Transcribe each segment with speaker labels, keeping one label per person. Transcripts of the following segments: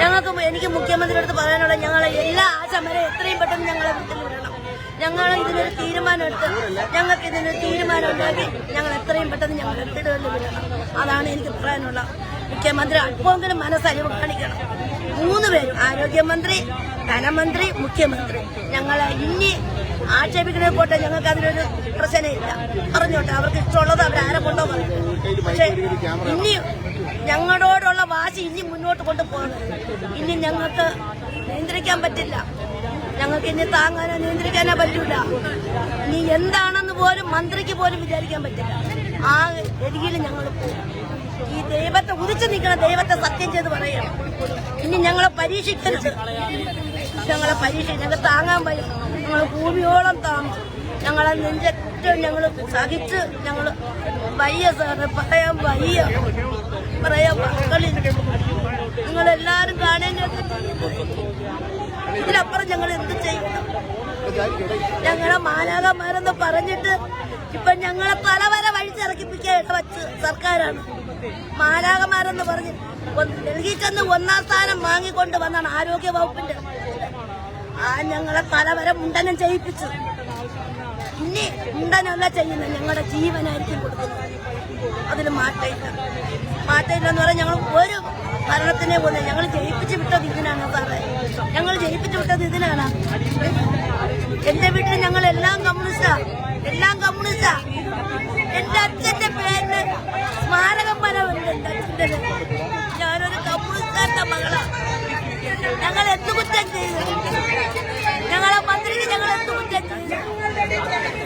Speaker 1: ഞങ്ങൾക്ക് എനിക്ക് മുഖ്യമന്ത്രിയുടെ അടുത്ത് പറയാനുള്ള ഞങ്ങളെ എല്ലാ ആശമരെ എത്രയും പെട്ടെന്ന് ഞങ്ങളെ വീട്ടിൽ വിടണം. ഞങ്ങൾ ഇതിനൊരു തീരുമാനം എടുത്ത് ഞങ്ങൾക്ക് ഇതിനൊരു തീരുമാനം ഉണ്ടാക്കി ഞങ്ങൾ എത്രയും പെട്ടെന്ന് ഞങ്ങൾ വീടുകളിൽ വിടണം. അതാണ് എനിക്ക് പറയാനുള്ള മുഖ്യമന്ത്രി അല്പമെങ്കിലും മനസ്സലിവ് കാണിക്കണം. മൂന്ന് പേരും ആരോഗ്യമന്ത്രി ധനമന്ത്രി മുഖ്യമന്ത്രി. ഞങ്ങളെ ഇനി ആക്ഷേപിക്കണേ പോട്ടെ ഞങ്ങൾക്ക് അതിനൊരു പ്രശ്നമില്ല. പറഞ്ഞോട്ടെ അവർക്ക് ഇഷ്ടമുള്ളത് അവർ ഇനി ഞങ്ങളോടുള്ള വാശി ഇനി മുന്നോട്ട് കൊണ്ടുപോകണം. ഇനി ഞങ്ങൾക്ക് നിയന്ത്രിക്കാൻ പറ്റില്ല. ഞങ്ങൾക്ക് ഇനി താങ്ങാനോ നിയന്ത്രിക്കാനോ പറ്റൂല ഇനി എന്താണെന്ന് പോലും മന്ത്രിക്ക് പോലും വിചാരിക്കാൻ പറ്റില്ല. ആ രീതിയിൽ ഞങ്ങൾ പോകും. ഈ ദൈവത്തെ ഉദിച്ചു നിൽക്കണ ദൈവത്തെ സത്യം ചെയ്ത് പറയണം. ഇനി ഞങ്ങളെ പരീക്ഷിക്കരുത്. ഞങ്ങളെ പരീക്ഷ ഞങ്ങൾ താങ്ങാൻ പറ്റും ഞങ്ങൾ ഭൂമിയോളം താങ്ങും. ഞങ്ങളെ നെഞ്ചറ്റവും ഞങ്ങൾ സഹിച്ച് ഞങ്ങൾ വയ്യ സാറ് പറയാൻ വയ്യ. പറയാൻ നിങ്ങൾ നിങ്ങളെല്ലാരും കാണാൻ ഇതിനപ്പുറം ഞങ്ങൾ എന്ത് ചെയ്യണം ഞങ്ങളെ മാലാകന്മാരെന്ന് പറഞ്ഞിട്ട് ഇപ്പൊ ഞങ്ങളെ പല പല വഴിച്ചിറക്കിപ്പിക്കാൻ വെച്ച് സർക്കാരാണ്. മാലാകന്മാരെന്ന് പറഞ്ഞ് ഡൽഹി ചെന്ന് ഒന്നാം സ്ഥാനം വാങ്ങിക്കൊണ്ട് വന്നാണ് ആരോഗ്യ വകുപ്പിന്റെ ആ ഞങ്ങളെ പലവരെ മുണ്ടനം ചെയ്യിപ്പിച്ചു. ഇനി ഉണ്ടനല്ല ചെയ്യുന്നത് ഞങ്ങളുടെ ജീവനായിരിക്കും കൊടുക്കുന്നത്. അതിൽ മാറ്റയില്ല മാറ്റയില്ല എന്ന് പറഞ്ഞാൽ ഞങ്ങൾ ഒരു ഭരണത്തിനെ പോലെ ഞങ്ങൾ ജയിപ്പിച്ചു വിട്ടത് ഇതിനാണ് സാറേ. ഞങ്ങൾ ജയിപ്പിച്ചു വിട്ടത് ഇതിനാണ്. എന്റെ വീട്ടിൽ ഞങ്ങൾ എല്ലാം കമ്മ്യൂണിസ്റ്റാ. എല്ലാം കമ്മ്യൂണിസ്റ്റാ. എന്റെ അച്ഛന്റെ പേരിന് സ്മാരകം അച്ഛന്റെ ഞാനൊരു കമ്മ്യൂണിസ്റ്റാന്റെ മകളാണ് ഞങ്ങൾ എന്ത് കുറ്റം ചെയ്തു? ഞങ്ങളെ മന്ത്രിക്ക് ഞങ്ങൾ എന്ത് കുറ്റം ചെയ്തു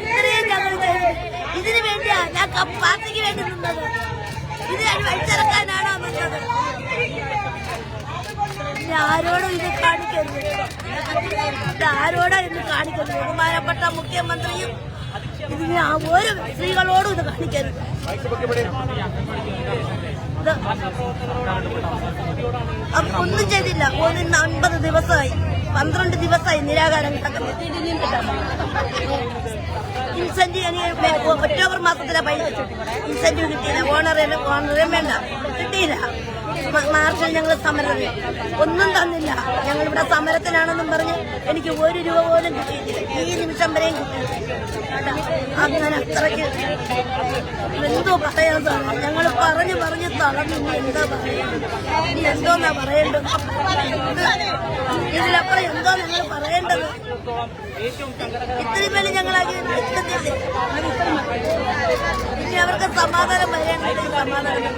Speaker 1: ഇത്രയും ഞങ്ങൾ ചെയ്തു ഇതിനു വേണ്ടിയാ ഞാൻ പാർട്ടിക്ക് വേണ്ടി നിന്നത്. ഇത് ഞാൻ വഴിച്ചിറക്കാനാണോ നിന്നത് ആരോടോ ഇത് കാണിക്കരുത്. ഇത് ആരോടോ ഇത് കാണിക്കരുത്. ബഹുമാനപ്പെട്ട മുഖ്യമന്ത്രിയും ഇതിന് ഒരു സ്ത്രീകളോടും ഇത് കാണിക്കരുത്. ഒന്നും ചെയ്തില്ല. ഒന്നിന്ന് അൻപത് ദിവസമായി. പന്ത്രണ്ട് ദിവസമായി നിരാകാരം കിടക്കുന്നത് ഇൻസെന്റീവ് ഒക്ടോബർ മാസത്തിലെ പൈസ ഇൻസെന്റീവ് കിട്ടിയില്ല. ഓണറിന് ഓണറും വേണ്ട. കിട്ടിയില്ല. മാർച്ചിൽ ഞങ്ങൾ സമരം ഒന്നും തന്നില്ല. ഞങ്ങൾ ഇവിടെ സമരത്തിലാണെന്നും പറഞ്ഞ് എനിക്ക് ഒരു രൂപ പോലും കിട്ടിയിട്ടില്ല. ഈ നിമിഷം വരെയും കിട്ടിയിട്ടില്ല. കേട്ടാ. അങ്ങനെ അത്രയ്ക്ക് എന്തോ പറയാൻ സാറേ ഞങ്ങൾ പറഞ്ഞു പറഞ്ഞ് തളർന്നു. എന്താ പറയുന്നത് ഇനി എന്തോന്നാ പറയേണ്ടത്? ഇത് ഇതിലപ്പുറം എന്തോ ഞങ്ങൾ പറയേണ്ടത്? ഇത്രയും പേര് ഞങ്ങളാക്കി ഇനി അവർക്ക് സമാധാനം വരേണ്ടത് സമാധാനം.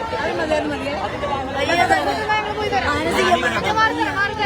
Speaker 1: മാനസിക